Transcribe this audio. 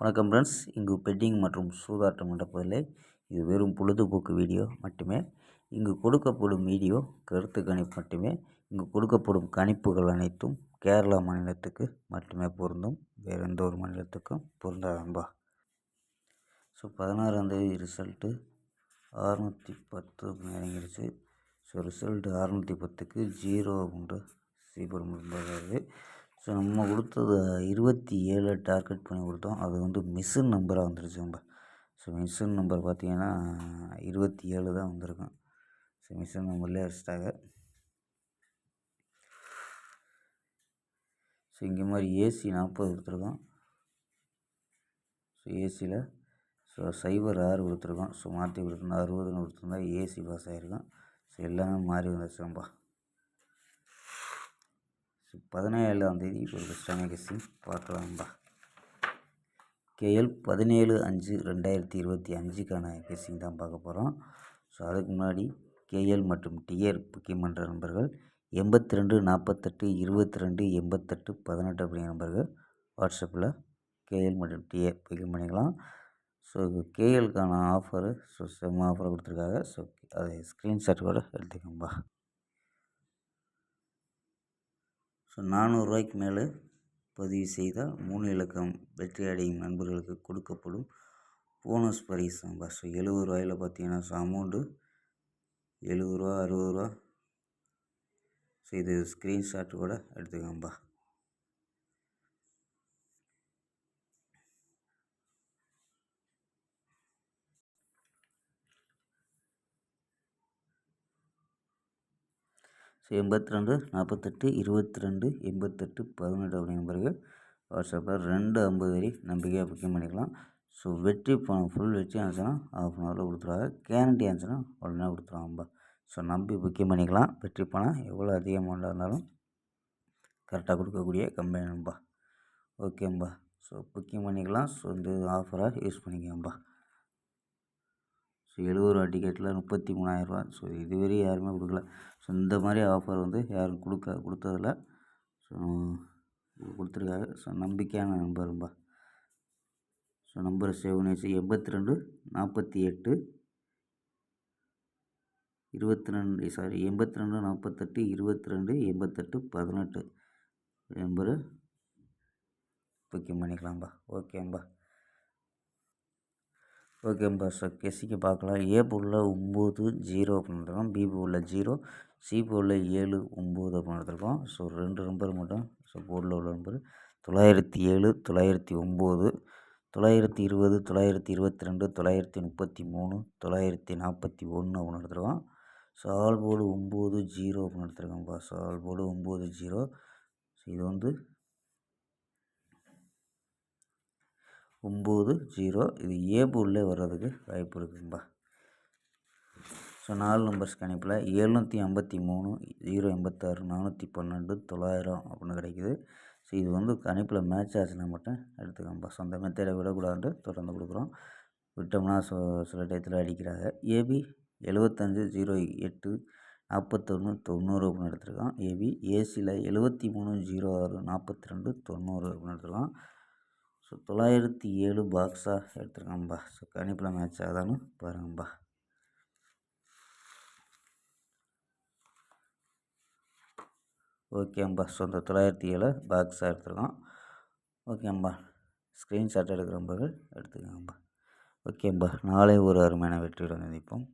வணக்கம் ஃப்ரெண்ட்ஸ் இங்கு பெட்டிங் மற்றும் சூதாட்டம் நடப்பதில்லை. இது வெறும் பொழுதுபோக்கு வீடியோ மட்டுமே. இங்கு கொடுக்கப்படும் வீடியோ கருத்து கணிப்பு மட்டுமே. இங்கு கொடுக்கப்படும் கணிப்புகள் அனைத்தும் கேரளா மாநிலத்துக்கு மட்டுமே பொருந்தும். வேறு எந்த ஒரு மாநிலத்துக்கும் பொருந்தாதம்பா ஸோ பதினாறாந்தேதி ரிசல்ட்டு அறுநூற்றி பத்து இறங்கிடுச்சு. ஸோ ரிசல்ட்டு அறுநூற்றி பத்துக்கு ஜீரோ அப்படின்ற சீபர் முடிந்தது ஸோ நம்ம கொடுத்தது இருபத்தி ஏழு டார்கெட் பண்ணி கொடுத்தோம். அது வந்து மிஷின் நம்பராக வந்துருச்சு நம்ம ஸோ மிஷின் நம்பர் பார்த்திங்கன்னா இருபத்தி ஏழு தான் வந்திருக்கும். ஸோ மிஷின் நம்பர்லேயே அடிச்சிட்டாங்க. ஸோ இங்கே மாதிரி ஏசி நாற்பது கொடுத்துருக்கோம். ஸோ ஏசியில் ஸோ சைபர் ஆறு கொடுத்துருக்கோம். ஸோ மாற்றி கொடுத்துருந்தா அறுபதுன்னு கொடுத்துருந்தா ஏசி பாஸ் ஆகிருக்கும் ஸோ எல்லாமே மாறி வந்துருச்சுப்பா ஸோ பதினேழாந்தேதி ஒரு பெஸ்ட்டான கெஸ்ஸிங் பார்க்கலாம்பா. கேஎல் பதினேழு அஞ்சு ரெண்டாயிரத்தி இருபத்தி அஞ்சுக்கான கேசிங் தான் பார்க்க போகிறோம் ஸோ அதுக்கு முன்னாடி கேஎல் மற்றும் டிஆர் முக்கியமன்ற நண்பர்கள் எண்பத்தி ரெண்டு நாற்பத்தெட்டு இருபத்தி ரெண்டு எண்பத்தெட்டு பதினெட்டு அப்படிங்கிற நம்பர்கள் வாட்ஸ்அப்பில் கேஎல் மற்றும் டிஏ பிக்கிங் பண்ணிக்கலாம். ஸோ கேஎலுக்கான ஆஃபரு ஸோ செம்ம ஆஃபர் கொடுத்துருக்காங்க. ஸோ அதை ஸ்க்ரீன்ஷாட் கூட எடுத்துக்கோங்கப்பா. ஸோ நானூறுரூவாய்க்கு மேலே பதிவு செய்தால் மூணு இலக்கம் வெற்றி அடையும் நண்பர்களுக்கு கொடுக்கப்படும் போனஸ் பரிசு. தான்ப்பா ஸோ எழுபது ரூபாயில் பார்த்தீங்கன்னா ஸோ அமௌண்ட்டு எழுபது ரூபா அறுபது ரூபா ஸோ இது ஸ்க்ரீன்ஷாட் கூட எடுத்துக்கோங்கப்பா. எண்பத்தி ரெண்டு நாற்பத்தெட்டு இருபத்தி ரெண்டு எண்பத்தெட்டு பதினெட்டு அப்படிங்கிற பிறகு வாட்ஸ்அப்பில் ரெண்டு ஐம்பது வரி நம்பிக்கையாக புக்கிங் பண்ணிக்கலாம். ஸோ வெற்றி பணம் ஃபுல் வெற்றி ஆச்சுன்னா ஆஃப் அன் ஹவரில் கொடுத்துருவாங்க. கேரண்டி ஆச்சுன்னா உடனே கொடுத்துருவாங்கப்பா ஸோ நம்பி புக்கிங் பண்ணிக்கலாம். வெற்றி பணம் எவ்வளோ அதிக அமௌண்ட்டாக இருந்தாலும் கரெக்டாக கொடுக்கக்கூடிய கம்பெனிப்பா ஓகேம்பா ஸோ புக்கிங் பண்ணிக்கலாம். ஸோ இந்த ஆஃபராக யூஸ் பண்ணிக்கோங்கப்பா ஸோ எழுபது ரூபா டிக்கெட்டில் முப்பத்தி மூணாயிரரூவா ஸோ இதுவரையும் யாருமே கொடுக்கல. ஸோ இந்த மாதிரி ஆஃபர் வந்து யாரும் கொடுக்க கொடுத்ததில்ல. ஸோ கொடுத்துருக்காங்க. ஸோ நம்பிக்கையான நம்பரும்பா ஸோ நம்பர் சேவ் எண்பத்தி ரெண்டு நாற்பத்தி எட்டு இருபத்தி ரெண்டு சாரி எண்பத்தி ரெண்டு நாற்பத்தெட்டு இருபத்தி ரெண்டு எண்பத்தெட்டு பதினெட்டு. நம்பரு புக்கிங் பண்ணிக்கலாம்பா. ஓகேம்பா ஓகேம்பா ஓகே கெஸ்ஸிக்கு பார்க்கலாம் ஏ போர்டில் ஒம்பது ஜீரோ அப்படின்னு எடுத்துருக்கோம் பி பொருளில் ஜீரோ சி பொருளில் ஏழு ஒம்பது அப்படின்னு எடுத்துருக்கோம் ஸோ ரெண்டு நம்பர் மட்டும். ஸோ போர்டில் உள்ள நம்பர். தொள்ளாயிரத்தி ஏழு தொள்ளாயிரத்தி ஒம்பது தொள்ளாயிரத்தி இருபது தொள்ளாயிரத்தி இருபத்தி ரெண்டு தொள்ளாயிரத்தி முப்பத்தி மூணு தொள்ளாயிரத்தி நாற்பத்தி ஒன்று அப்படின்னு எடுத்துருக்கோம் ஸோ ஆல் போர்டு ஒம்பது ஜீரோ அப்படின்னு எடுத்துருக்கோம்ப்பா ஸோ ஆல் போர்டு ஒம்பது ஜீரோ. ஸோ இது வந்து ஒம்பது ஜீரோ. இது ஏபு உள்ளே வர்றதுக்கு வாய்ப்பு இருக்குதுங்கப்பா ஸோ நாலு நம்பர்ஸ் கணிப்பில் எழுநூற்றி ஐம்பத்தி மூணு ஜீரோ எண்பத்தாறு நானூற்றி பன்னெண்டு தொள்ளாயிரம் அப்படின்னு கிடைக்குது. ஸோ இது வந்து கணிப்பில் மேட்ச் ஆச்சுன்னா மட்டும் எடுத்துக்கோங்கப்பா. சொந்த மெத்தேட விடக்கூடாதுன்ட்டு தொடர்ந்து கொடுக்குறோம். விட்டோம்னா சொ சில டயத்தில் அடிக்கிறாங்க. ஏபி எழுபத்தஞ்சு ஜீரோ எட்டு நாற்பத்தொன்று தொண்ணூறு அப்படின்னு எடுத்துருக்கான். ஏபி ஏசியில் எழுபத்தி மூணு ஜீரோ ஆறு நாற்பத்தி ரெண்டு தொண்ணூறு அப்படின்னு எடுத்துருக்கான். ஸோ தொள்ளாயிரத்தி ஏழு பாக்ஸாக எடுத்துருக்காங்கப்பா ஸோ கணிப்பில் மேட்ச் ஆகுதான்னு பாருங்கப்பா ஓகேம்பா. ஸோ இந்த தொள்ளாயிரத்தி ஏழு பாக்ஸாக எடுத்துருக்கோம் ஓகேம்பா. ஸ்க்ரீன்ஷாட் எடுக்கிறவங்க எடுத்துக்கோங்கப்பா ஓகேம்பா. நாளை ஒரு அருமையான வெற்றியுடன் நினைப்போம்